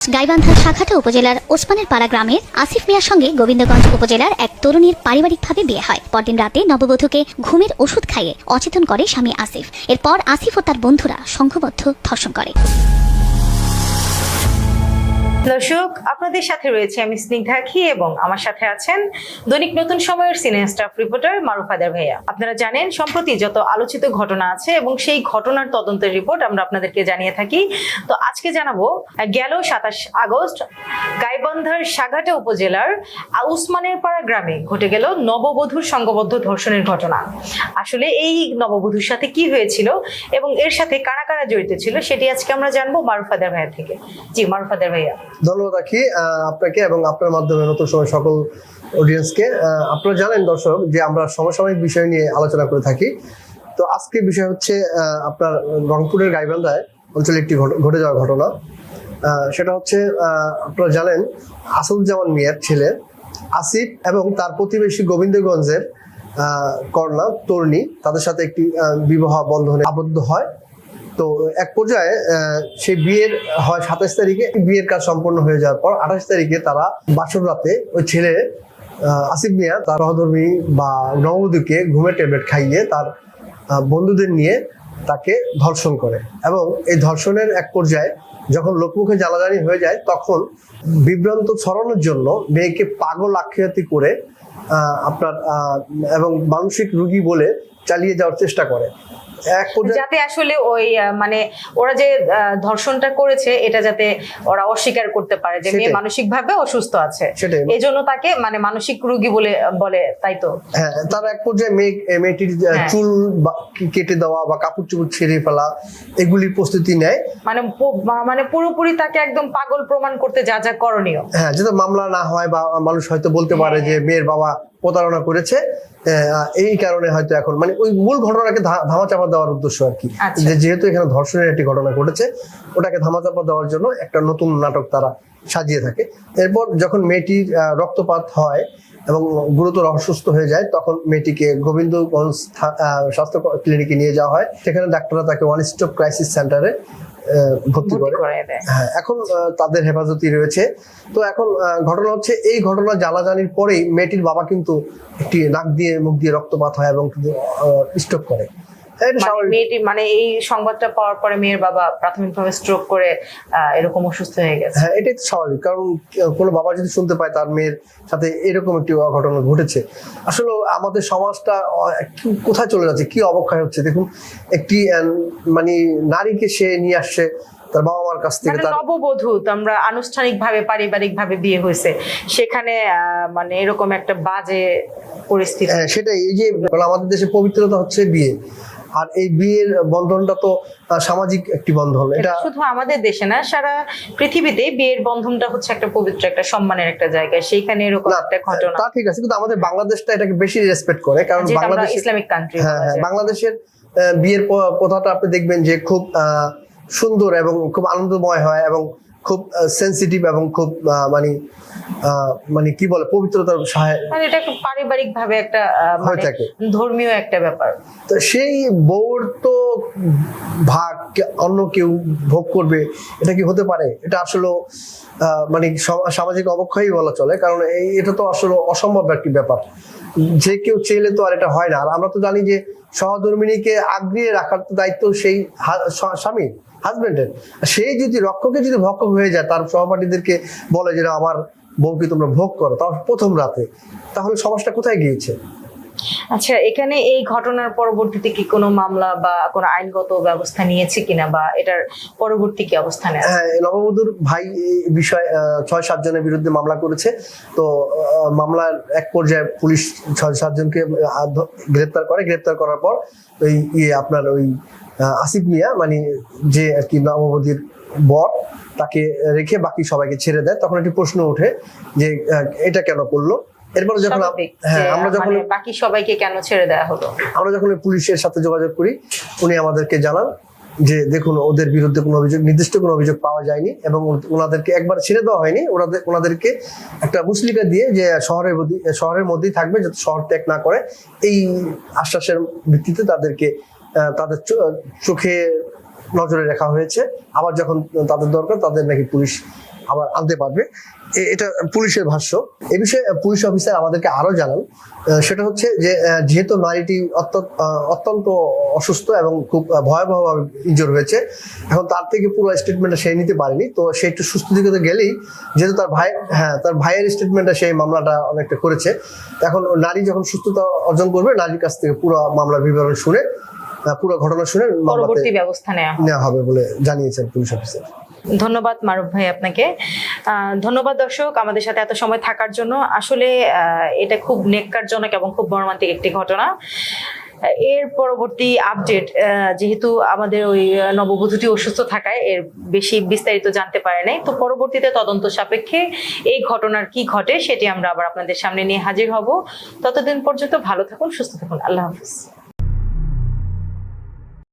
গাইবান্ধার শাখাটা উপজেলার ওসমানের পাড়া গ্রামের আসিফ মিয়ার সঙ্গে গোবিন্দগঞ্জ উপজেলার এক তরুণীর পারিবারিকভাবে বিয়ে হয়। পরদিন রাতে নববধূকে ঘুমের ওষুধ খাইয়ে অচেতন করে স্বামী আসিফ। এরপর আসিফ ও তার বন্ধুরা সংঘবদ্ধ ধর্ষণ করে। দর্শক, আপনাদের সাথে রয়েছে আমি স্নিগ্ধা খি এবং আমার সাথে আছেন দৈনিক নতুন সময়ের সিনিয়র স্টাফ রিপোর্টার মারুফাদার ভাইয়া। আপনারা জানেন, সম্প্রতি যত আলোচিত ঘটনা আছে এবং সেই ঘটনার তদন্তের রিপোর্ট আমরা আপনাদেরকে জানিয়ে থাকি। তো আজকে জানাব, গেল সাতাশ আগস্ট, গাইবান্ধার সাঘাটা উপজেলার উসমানের পাড়া গ্রামে ঘটে গেল নববধূর সংঘবদ্ধ ধর্ষণের ঘটনা। আসলে এই নববধূর সাথে কি হয়েছিল এবং এর সাথে কারা কারা জড়িত ছিল সেটি আজকে আমরা জানব মারুফাদার ভাইয়া থেকে। জি মারুফাদার ভাইয়া। ধন্যবাদ রাখি আপনাকে এবং আপনার মাধ্যমে নতুন সময় সকল অডিয়েন্সকে আপনারা জানেন দর্শক যে আমরা সমসাময়িক বিষয় নিয়ে আলোচনা করে থাকি। তো আজকে বিষয় হচ্ছে আপনার রংপুরের গাইবান্ধায় অঞ্চলে একটি ঘটে যাওয়া ঘটনা। সেটা হচ্ছে আপনারা জানেন, আসাদুজ্জামান মিয়ার ছেলে আসিফ এবং তার প্রতিবেশী গোবিন্দগঞ্জের কর্ণা, তরুণী, তাদের সাথে একটি বিবাহ বন্ধনে আবদ্ধ হয়। তো এক পর্যায়ে সেই বিয়ের হয় সাতাশ তারিখে, বিয়ের কাজ সম্পন্ন হয়ে যাওয়ার পর আঠাশ তারিখে তারা বাসর রাতে ওই ছেলে আসিফ মিয়া, তার সহধর্মী বা নববধূকে ঘুমের ট্যাবলেট খাইয়ে তার বন্ধুদের নিয়ে তাকে ধর্ষণ করে এবং এই ধর্ষণের এক পর্যায়ে যখন লোকমুখে জ্বালাজানি হয়ে যায়, তখন বিভ্রান্ত ছড়ানোর জন্য মেয়েকে পাগল আখ্যাতি করে আপনার এবং মানসিক রুগী বলে চালিয়ে যাওয়ার চেষ্টা করে। যাতে আসলে ওই মানে ওরা যে ধর্ষণটা করেছে এটা যাতে ওরা অস্বীকার করতে পারে যে মেয়ে মানসিক ভাবে অসুস্থ আছে। এই জন্য তাকে মানে মানসিক রোগী বলে বলে তাই তো? হ্যাঁ তার এক পর্যায়ে মেয়ে মেয়েটির হ্যাঁ। চুল কেটে দেওয়া বা কাপড় চোপড় ছেড়ে ফেলা এগুলির প্রস্তুতি নেয়। মানে মানে পুরোপুরি তাকে একদম পাগল প্রমাণ করতে যা যা করণীয়। হ্যাঁ যাতে মামলা না হয় বা মানুষ হয়তো বলতে পারে যে মেয়ের বাবা প্রতারণা করেছে এই কারণে হয়তো এখন মানে ওই মূল ঘটনাকে ধামাচাপা দেওয়ার উদ্দেশ্য আর কি। আচ্ছা। যে যেহেতু এখানে ধর্ষণের একটি ঘটনা ঘটেছে ওটাকে ধামাচাপা দেওয়ার জন্য একটা নতুন নাটক তারা সাজিয়ে থাকে। এরপর যখন মেয়েটির রক্তপাত হয় এবং গুরুতর অসুস্থ হয়ে যায় তখন মেয়েটিকে গোবিন্দগঞ্জ স্বাস্থ্য ক্লিনিকে নিয়ে যাওয়া হয়। সেখানে ডাক্তাররা তাকে ওয়ান স্টপ ক্রাইসিস সেন্টারে ভর্তি করে। হ্যাঁ এখন তাদের হেফাজতি রয়েছে। তো এখন ঘটনা হচ্ছে এই ঘটনা জ্বালাজানির পরেই মেয়েটির বাবা কিন্তু একটি নাক দিয়ে মুখ দিয়ে রক্তপাত হয় এবং স্ট্রোক করে। এটা মানে। মেয়েটি মানে এই সংবাদটা পাওয়ার পরে মেয়ের বাবা প্রাথমিকভাবে স্ট্রোক করে এরকম অসুস্থ হয়ে গেছে। হ্যাঁ এটাই তো স্বাভাবিক। কারণ কোনো বাবা যদি শুনতে পায় তার মেয়ের সাথে এরকম একটি ঘটনা ঘটেছে আসলে আমাদের সমাজটা কোথায় চলে যাচ্ছে কি অবক্ষয় হচ্ছে? দেখুন একটি মানে নারীকে সে নিয়ে আসছে তার বাবা মার কাছ থেকে মানে তার নববধূ আমরা আনুষ্ঠানিক ভাবে পারিবারিক ভাবে বিয়ে হয়েছে সেখানে আহ, মানে এরকম একটা বাজে পরিস্থিতি। হ্যাঁ, সেটাই এই যে আমাদের দেশে পবিত্রতা হচ্ছে বিয়ে। আর এই বিয়ের বন্ধনটা তো সামাজিক একটি বন্ধন। এটা শুধু আমাদের দেশে না সারা পৃথিবীতে বিয়ের বন্ধনটা হচ্ছে একটা পবিত্র একটা সম্মানের একটা জায়গা সেইখানে এরকম একটা ঘটনা। তা ঠিক আছে কিন্তু আমাদের বাংলাদেশটা এটাকে বেশি রেসপেক্ট করে কারণ বাংলাদেশ ইসলামিক কান্ট্রি হ্যাঁ হ্যাঁ বাংলাদেশের বিয়ের প্রথাটা আপনি দেখবেন যে খুব আহ, সুন্দর এবং খুব আনন্দময় হয় এবং খুব সেন্সিটিভ এবং খুব মানে মানে কি বলে পবিত্রতার সহায় মানে এটা পারিবারিক ভাবে একটা হয়ে থাকে। ধর্মীয় একটা ব্যাপার। তো সেই বউর তো ভাগ অন্য কেউ ভোগ করবে এটা কি হতে পারে? এটা আসলে মানে সামাজিক অবক্ষয়ই বলা চলে কারণ এই এটা তো আসলে অসম্ভব একটি ব্যাপার। যে কেউ চাইলে তো আর এটা হয় না। আর আমরা তো জানি যে সহধর্মিনীকে আগ্রিয়ে রাখার তো দায়িত্ব সেই স্বামী, হাজবেন্ডের। সেই যদি রক্ষকে যদি ভক্ষক হয়ে যায়, তার সহপাঠীদেরকে বলে যে আমার বউকে তোমরা ভোগ করো তার প্রথম রাতে। তাহলে সমাজটা কোথায় গিয়েছে? আচ্ছা এখানে এই ঘটনার পরবর্তীতে কি কোনো মামলা বা কোনো আইনগত ব্যবস্থা নিয়েছে কিনা বা এটার পরবর্তী কি অবস্থানে হ্যাঁ নববধূর ভাই বিষয় ছয় সাত জনের বিরুদ্ধে মামলা করেছে। তো মামলার এক পর্যায়ে পুলিশ ছয় সাতজনকে গ্রেপ্তার করে। গ্রেপ্তার করার পর ওই ইয়ে আপনার ওই আসিফ মিয়া মানে যে আর কি নববধূর বর, তাকে রেখে বাকি সবাইকে ছেড়ে দেয়। তখন একটি প্রশ্ন ওঠে যে এটা কেন করল? এরপর যখন হ্যাঁ আমরা যখন মানে বাকি সবাইকে কেন ছেড়ে দেওয়া হলো? আমরা যখন পুলিশের সাথে যোগাযোগ করি উনি আমাদেরকে জানান যে দেখুন ওদের বিরুদ্ধে কোনো অভিযোগ নির্দিষ্ট কোনো অভিযোগ পাওয়া যায়নি এবং ওনাদেরকে একবার ছেড়ে দেওয়া হয়নি। ওনাদের ওনাদেরকে একটা মুসলিকা দিয়ে যে শহরের মধ্যে শহরের মধ্যেই থাকবে যাতে শহর ত্যাগ না করে। এই আশ্বাসের ভিত্তিতে তাদেরকে তাদের চোখে নজরে রাখা হয়েছে। আবার যখন তাদের দরকার তাদের নাকি পুলিশ আবার আনতে পারবে। এটা পুলিশের ভাষ্য। এ বিষয়ে পুলিশ অফিসার আমাদেরকে আরও জানান সেটা হচ্ছে যে যেহেতু নারীটি অত্যন্ত অসুস্থ এবং খুব ভয়াবহভাবে ইনজোর হয়েছে এখন তার থেকে পুরো স্টেটমেন্টটা সে নিতে পারেনি। তো সে একটু সুস্থ দিকে গেলেই যেহেতু তার ভাই হ্যাঁ তার ভাইয়ের স্টেটমেন্টটা সেই মামলাটা অনেকটা করেছে। এখন নারী যখন সুস্থতা অর্জন করবে নারীর কাছ থেকে পুরো মামলার বিবরণ শুনে পুরো ঘটনা শুনে পরবর্তী ব্যবস্থা নেওয়া হবে বলে জানিয়েছেন পুলিশ অফিসার। ধন্যবাদ মারুফ ভাই আপনাকে। ধন্যবাদ দর্শক আমাদের সাথে এত সময় থাকার জন্য। আসলে এটা খুব নেককারজনক এবং খুব মর্মান্তিক একটি ঘটনা। এর পরবর্তী আপডেট যেহেতু আমাদের ওই নববধূটি অসুস্থ থাকায় এর বেশি বিস্তারিত জানতে পারে নাই। তো পরবর্তীতে তদন্ত সাপেক্ষে এই ঘটনার কি ঘটে সেটি আমরা আবার আপনাদের সামনে নিয়ে হাজির হব। ততদিন পর্যন্ত ভালো থাকুন, সুস্থ থাকুন। আল্লাহ হাফিজ।